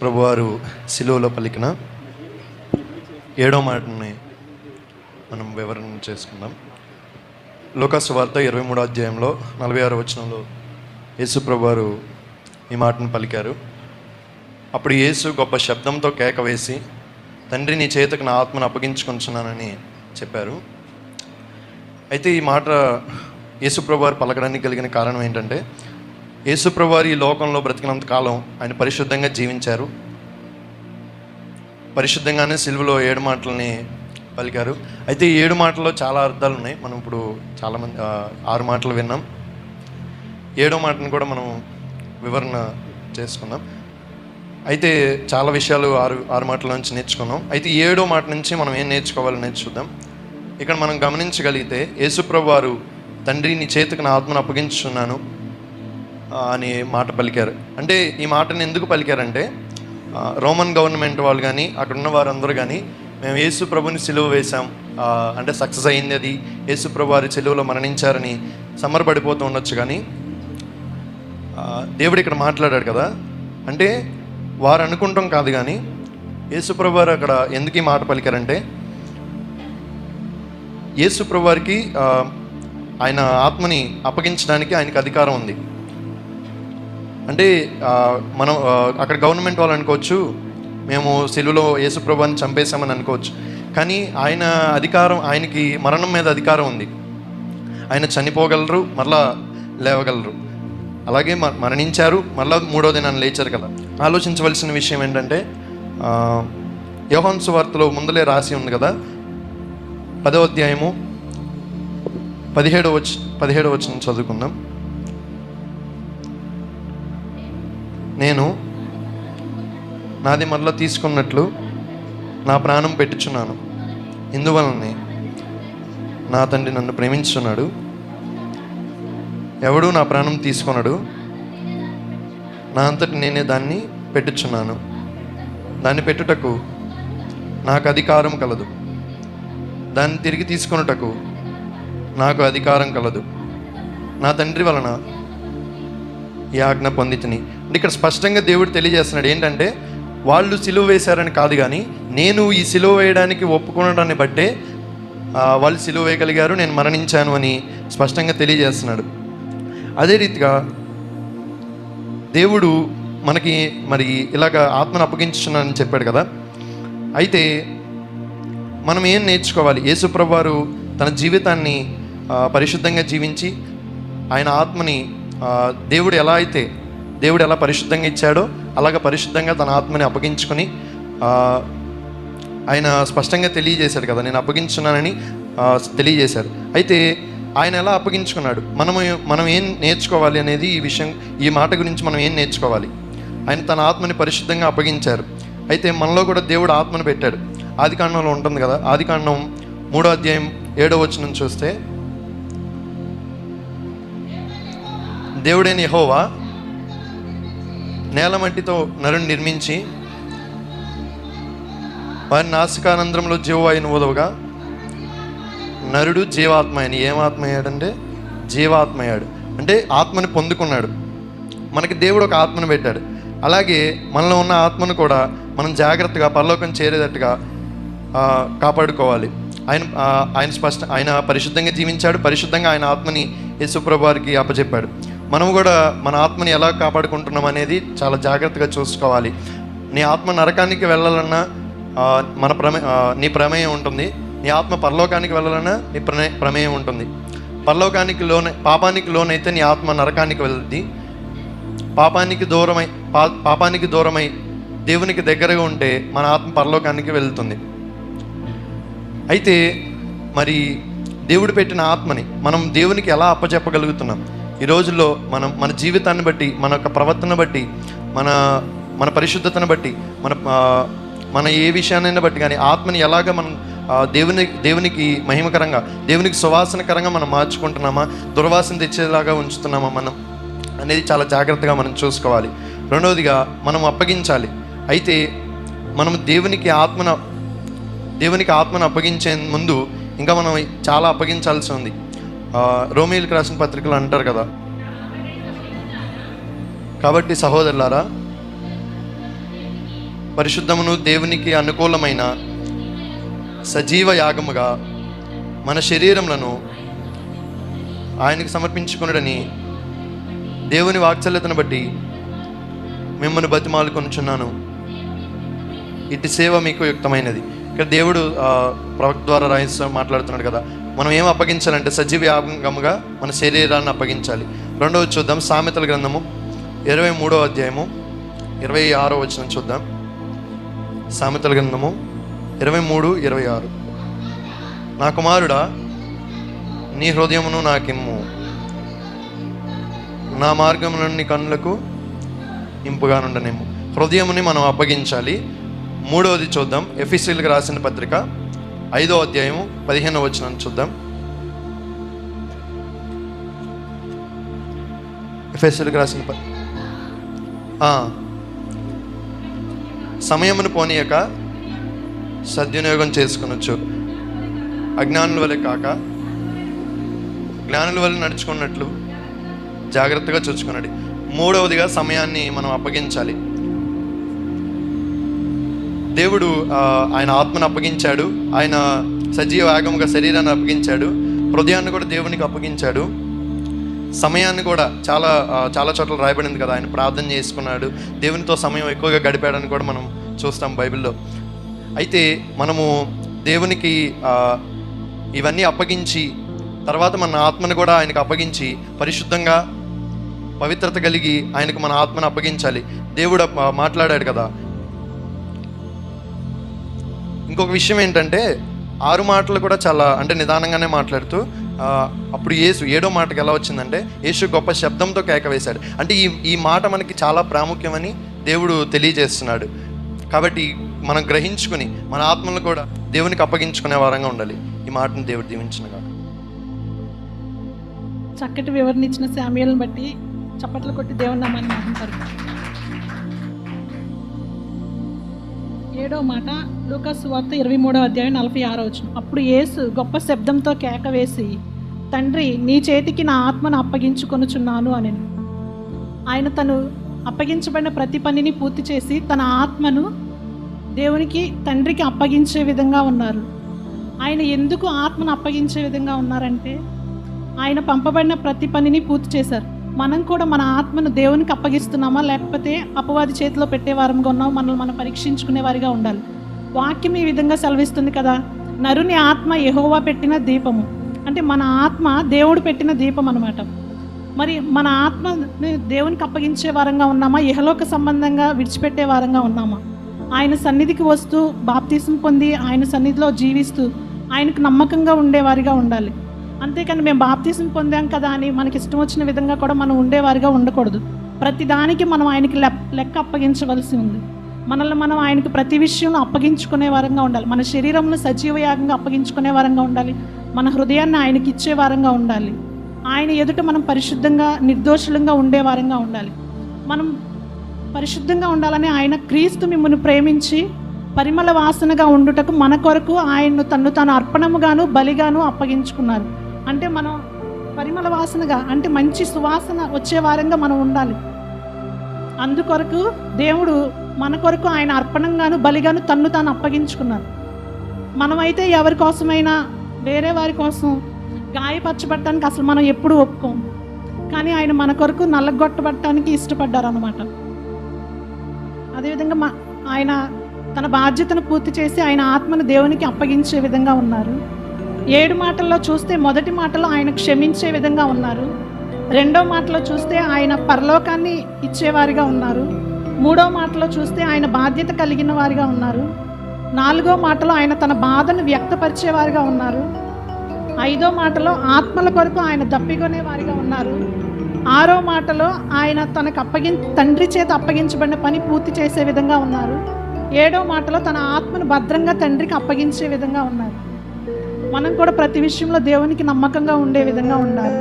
ప్రభువారు సిలువలో పలికిన ఏడో మాటని మనం వివరణ చేసుకుందాం. లోకాసు వార్త ఇరవై మూడో అధ్యాయంలో నలభై ఆరు వచనంలో యేసు ప్రభువారు ఈ మాటను పలికారు. అప్పుడు యేసు గొప్ప శబ్దంతో కేక వేసి తండ్రి నీ చేతకు నా ఆత్మను అప్పగించుకుంటున్నానని చెప్పారు. అయితే ఈ మాట యేసుప్రభు వారు పలకడానికి కలిగిన కారణం ఏంటంటే యేసుప్రభు ఈ లోకంలో బ్రతికినంత కాలం ఆయన పరిశుద్ధంగా జీవించారు. పరిశుద్ధంగానే సిలువలో ఏడు మాటలని పలికారు. అయితే ఈ ఏడు మాటల్లో చాలా అర్థాలు ఉన్నాయి మనం ఇప్పుడు చాలామంది ఆరు మాటలు విన్నాం. ఏడో మాటను కూడా మనం వివరణ చేసుకుందాం. అయితే చాలా విషయాలు ఆరు ఆరు మాటల నుంచి నేర్చుకున్నాం. అయితే ఏడో మాట నుంచి మనం ఏం నేర్చుకోవాలో నేర్చుకుందాం ఇక్కడ మనం గమనించగలిగితే యేసుప్రభు వారు తండ్రి నీ చేతికి నా ఆత్మను అప్పగించున్నాను అని మాట పలికారు. అంటే ఈ మాటను ఎందుకు పలికారంటే రోమన్ గవర్నమెంట్ వాళ్ళు కానీ అక్కడ ఉన్న వారందరూ కానీ మేము యేసు ప్రభుని సిలువ వేశాం. అంటే సక్సెస్ అయింది అది. యేసు ప్రభు వారి సిలువలో మరణించారని సమరపడిపోతూ ఉండొచ్చు కానీ దేవుడు ఇక్కడ మాట్లాడాడు కదా. అంటే వారు అనుకుంటాం కాదు కానీ యేసుప్రభు వారు అక్కడ ఎందుకు ఈ మాట పలికారంటే యేసుప్రభు వారికి ఆయన ఆత్మని అప్పగించడానికి ఆయనకు అధికారం ఉంది. అంటే మనం అక్కడ గవర్నమెంట్ వాళ్ళు అనుకోవచ్చు మేము సెలువులో యేసుప్రభాని చంపేశామని అనుకోవచ్చు. కానీ ఆయన అధికారం ఆయనకి మరణం మీద అధికారం ఉంది. ఆయన చనిపోగలరు మరలా లేవగలరు. అలాగే మరణించారు మరలా మూడో దినాన్ని లేచారు కదా. ఆలోచించవలసిన విషయం ఏంటంటే ఆ, యోహాన్ సువార్తలో ముందలే రాసి ఉంది కదా పదో అధ్యాయము పదిహేడవ వచ్చి పదిహేడవ వచ్చిన చదువుకుందాం. నేను నాది మరలా తీసుకున్నట్లు నా ప్రాణం పెట్టుచున్నాను. ఇందువలనే నా తండ్రి నన్ను ప్రేమించున్నాడు ఎవడు నా ప్రాణం తీసుకొనడు. నా అంతటి నేనే దాన్ని పెట్టుచున్నాను. దాన్ని పెట్టుటకు నాకు అధికారం కలదు. దాన్ని తిరిగి తీసుకొనుటకు నాకు అధికారం కలదు. నా తండ్రి వలన ఈ ఆజ్ఞ పొందితిని. ఇక్కడ స్పష్టంగా దేవుడు తెలియజేస్తున్నాడు ఏంటంటే వాళ్ళు సిలువ వేశారని కాదు కానీ నేను ఈ సిలువ వేయడానికి ఒప్పుకునడాన్ని బట్టే వాళ్ళు సిలువ వేయగలిగారు నేను మరణించాను అని స్పష్టంగా తెలియజేస్తున్నాడు. అదే రీతిగా దేవుడు మనకి మరి ఇలాగ ఆత్మను అప్పగించున్నానని చెప్పాడు కదా. అయితే మనం ఏం నేర్చుకోవాలి? యేసుప్రభు వారు తన జీవితాన్ని పరిశుద్ధంగా జీవించి ఆయన ఆత్మని దేవుడు ఎలా అయితే దేవుడు ఎలా పరిశుద్ధంగా ఇచ్చాడో అలాగ పరిశుద్ధంగా తన ఆత్మని అప్పగించుకొని ఆయన స్పష్టంగా తెలియజేశాడు కదా నేను అప్పగించున్నానని తెలియజేశారు తెలియజేశాడు. అయితే ఆయన ఎలా అప్పగించుకున్నాడు? మనము మనం ఏం నేర్చుకోవాలి అనేది ఈ విషయం ఈ మాట గురించి మనం ఏం నేర్చుకోవాలి? ఆయన తన ఆత్మని పరిశుద్ధంగా అప్పగించారు. అయితే మనలో కూడా దేవుడు ఆత్మను పెట్టాడు. ఆది కాండంలో ఉంటుంది కదా ఆది కాండం మూడో అధ్యాయం ఏడో వచనం చూస్తే దేవుడైన యహోవా నేల మట్టితో నరుని నిర్మించి వారి నాసికానంద్రంలో జీవవాయుని ఓదవగా నరుడు జీవాత్మ అని ఏం ఆత్మ అయ్యాడంటే జీవాత్మ అయ్యాడు అంటే ఆత్మని పొందుకున్నాడు. మనకి దేవుడు ఒక ఆత్మను పెట్టాడు. అలాగే మనలో ఉన్న ఆత్మను కూడా మనం జాగ్రత్తగా పరలోకం చేరేటట్టుగా కాపాడుకోవాలి. ఆయన ఆయన స్పష్ట ఆయన పరిశుద్ధంగా జీవించాడు. పరిశుద్ధంగా ఆయన ఆత్మని యేసుప్రభు వారికి అప్పచెప్పాడు. మనం కూడా మన ఆత్మని ఎలా కాపాడుకుంటున్నాం అనేది చాలా జాగ్రత్తగా చూసుకోవాలి. నీ ఆత్మ నరకానికి వెళ్ళాలన్నా మన ప్రమే నీ ప్రమేయం ఉంటుంది. నీ ఆత్మ పరలోకానికి వెళ్ళాలన్నా నీ ప్రమే ప్రమేయం ఉంటుంది. పరలోకానికి లోన పాపానికి లోనైతే నీ ఆత్మ నరకానికి వెళ్తుంది. పాపానికి దూరమై పా పాపానికి దూరమై దేవునికి దగ్గరగా ఉంటే మన ఆత్మ పరలోకానికి వెళ్తుంది. అయితే మరి దేవుడు పెట్టిన ఆత్మని మనం దేవునికి ఎలా అప్పచెప్పగలుగుతున్నాం? ఈ రోజుల్లో మనం మన జీవితాన్ని బట్టి మన యొక్క ప్రవర్తన బట్టి మన మన పరిశుద్ధతను బట్టి మన మన ఏ విషయాన్నైనా బట్టి కానీ ఆత్మని ఎలాగ మనం దేవుని దేవునికి మహిమకరంగా దేవునికి సువాసనకరంగా మనం మార్చుకుంటున్నామా దుర్వాసన తెచ్చేలాగా ఉంచుతున్నామా మనం అనేది చాలా జాగ్రత్తగా మనం చూసుకోవాలి. రెండవదిగా మనం అప్పగించాలి. అయితే మనం దేవునికి ఆత్మన దేవునికి ఆత్మను అప్పగించే ముందు ఇంకా మనం చాలా అప్పగించాల్సి ఉంది. ఆ, రాసిన పత్రికలు అంటారు కదా. కాబట్టి సహోదరులారా పరిశుద్ధమును దేవునికి అనుకూలమైన సజీవ యాగముగా మన శరీరములను ఆయనకు సమర్పించుకున్నాడని దేవుని వాత్సల్యతను బట్టి మిమ్మల్ని బతిమాలుకొనుచున్నాను. ఇటు సేవ మీకు యుక్తమైనది. ఇక్కడ దేవుడు ప్రవక్త ద్వారా రాయిస్తూ మాట్లాడుతున్నాడు కదా. మనం ఏం అప్పగించాలంటే సజీవ్యాంగముగా మన శరీరాన్ని అప్పగించాలి. రెండవది చూద్దాం సామెతల గ్రంథము ఇరవై మూడో అధ్యాయము ఇరవై ఆరో వచ్చిన చూద్దాం. సామెతల గ్రంథము ఇరవై మూడు ఇరవై ఆరు. నా కుమారుడా నీ హృదయమును నాకిమ్ము. నా మార్గములను నీ కన్నులకు ఇంపుగానుండనేమో హృదయముని మనం అప్పగించాలి. మూడవది చూద్దాం ఎఫీసీలకు రాసిన పత్రిక ఐదో అధ్యాయము పదిహేనవ వచనం చూద్దాం. ఎఫ్ఎస్ఎల్కి రాసిన సమయమును పోనీయక సద్వినియోగం చేసుకునొచ్చు. అజ్ఞానుల వలె కాక జ్ఞానుల వల్ల నడుచుకున్నట్లు జాగ్రత్తగా చూసుకున్నాడు మూడవదిగా సమయాన్ని మనం అప్పగించాలి. దేవుడు ఆయన ఆత్మను అప్పగించాడు. ఆయన సజీవ యాగముగా శరీరాన్ని అప్పగించాడు. హృదయాన్ని కూడా దేవునికి అప్పగించాడు. సమయాన్ని కూడా చాలా చాలా చోట్ల రాయబడింది కదా. ఆయన ప్రార్థన చేసుకున్నాడు. దేవునితో సమయం ఎక్కువగా గడిపాడని కూడా మనం చూస్తాం బైబిల్లో. అయితే మనము దేవునికి ఇవన్నీ అప్పగించి తర్వాత మన ఆత్మను కూడా ఆయనకు అప్పగించి పరిశుద్ధంగా పవిత్రత కలిగి ఆయనకు మన ఆత్మను అప్పగించాలి. దేవుడు మాట్లాడాడు కదా. ఇంకొక విషయం ఏంటంటే ఆరు మాటలు కూడా చాలా అంటే నిదానంగానే మాట్లాడుతూ అప్పుడు యేసు ఏడో మాటకి ఎలా వచ్చిందంటే యేసు గొప్ప శబ్దంతో కేక వేశాడు. అంటే ఈ ఈ మాట మనకి చాలా ప్రాముఖ్యమని దేవుడు తెలియజేస్తున్నాడు. కాబట్టి మనం గ్రహించుకుని మన ఆత్మలు కూడా దేవునికి అప్పగించుకునే వారంగా ఉండాలి. ఈ మాటను దేవుడు దీవించిన కాక చక్కటి వివరణ ఇచ్చిన శామ్యులను బట్టి చప్పట్లు కొట్టి దేవుని నామాన్ని మహింపరు ఏడో మాట లూకాస్ వార్త ఇరవై మూడో అధ్యాయం నలభై ఆరో వచ్చిన అప్పుడు యేసు గొప్ప శబ్దంతో కేక వేసి తండ్రి నీ చేతికి నా ఆత్మను అప్పగించుకొనుచున్నాను అని ఆయన తను అప్పగించబడిన ప్రతి పనిని పూర్తి చేసి తన ఆత్మను దేవునికి తండ్రికి అప్పగించే విధంగా ఉన్నారు. ఆయన ఎందుకు ఆత్మను అప్పగించే విధంగా ఉన్నారంటే ఆయన పంపబడిన ప్రతి పనిని పూర్తి చేశారు. మనం కూడా మన ఆత్మను దేవునికి అప్పగిస్తున్నామా? లేకపోతే అపవాది చేతిలో పెట్టే వారంగా ఉన్నాం మనల్ని మనం పరీక్షించుకునే వారిగా ఉండాలి. వాక్యం ఈ విధంగా సెలవిస్తుంది కదా నరుని ఆత్మ ఎహోవా పెట్టిన దీపము. అంటే మన ఆత్మ దేవుడు పెట్టిన దీపం అనమాట మరి మన ఆత్మని దేవునికి అప్పగించే వారంగా ఉన్నామా? ఇహలోక సంబంధంగా విడిచిపెట్టే వారంగా ఉన్నామా? ఆయన సన్నిధికి వస్తూ బాప్తీసం పొంది ఆయన సన్నిధిలో జీవిస్తూ ఆయనకు నమ్మకంగా ఉండేవారిగా ఉండాలి. అంతేకాని మేము బాప్తీసం పొందాం కదా అని మనకి ఇష్టం వచ్చిన విధంగా కూడా మనం ఉండేవారిగా ఉండకూడదు. ప్రతిదానికి మనం ఆయనకి లెక్క అప్పగించవలసి ఉంది. మనల్ని మనం ఆయనకు ప్రతి విషయంలో అప్పగించుకునే వారంగా ఉండాలి. మన శరీరంలో సజీవ యాగంగా అప్పగించుకునే వారంగా ఉండాలి. మన హృదయాన్ని ఆయనకి ఇచ్చే వారంగా ఉండాలి. ఆయన ఎదుట మనం పరిశుద్ధంగా నిర్దోషులంగా ఉండే వారంగా ఉండాలి. మనం పరిశుద్ధంగా ఉండాలని ఆయన క్రీస్తు మిమ్మల్ని ప్రేమించి పరిమళ వాసనగా ఉండుటకు మన కొరకు ఆయన్ను తన్ను తాను అర్పణముగాను బలిగాను అప్పగించుకున్నారు. అంటే మనం పరిమళ వాసనగా అంటే మంచి సువాసన వచ్చే వారంగా మనం ఉండాలి. అందుకొరకు దేవుడు మన కొరకు ఆయన అర్పణంగాను బలిగాను తన్ను తాను అప్పగించుకున్నారు. మనమైతే ఎవరి కోసమైనా వేరే వారి కోసం గాయపరచబడటానికి అసలు మనం ఎప్పుడూ ఒప్పుకోం కానీ ఆయన మన కొరకు నల్లగొట్టబడటానికి ఇష్టపడ్డారు అనమాట అదేవిధంగా మా ఆయన తన బాధ్యతను పూర్తి చేసి ఆయన ఆత్మను దేవునికి అప్పగించే విధంగా ఉన్నారు. ఏడు మాటల్లో చూస్తే మొదటి మాటలో ఆయన క్షమించే విధంగా ఉన్నారు. రెండో మాటలో చూస్తే ఆయన పరలోకాన్ని ఇచ్చేవారిగా ఉన్నారు. మూడో మాటలో చూస్తే ఆయన బాధ్యత కలిగిన వారిగా ఉన్నారు. నాలుగో మాటలో ఆయన తన బాధను వ్యక్తపరిచేవారిగా ఉన్నారు. ఐదో మాటలో ఆత్మల కొరకు ఆయన దప్పికొనే వారిగా ఉన్నారు. ఆరో మాటలో ఆయన తనకు అప్పగి తండ్రి చేత అప్పగించబడిన పని పూర్తి చేసే విధంగా ఉన్నారు. ఏడో మాటలో తన ఆత్మను భద్రంగా తండ్రికి అప్పగించే విధంగా ఉన్నారు. మనం కూడా ప్రతి విషయంలో దేవునికి నమ్మకంగా ఉండే విధంగా ఉండాలి.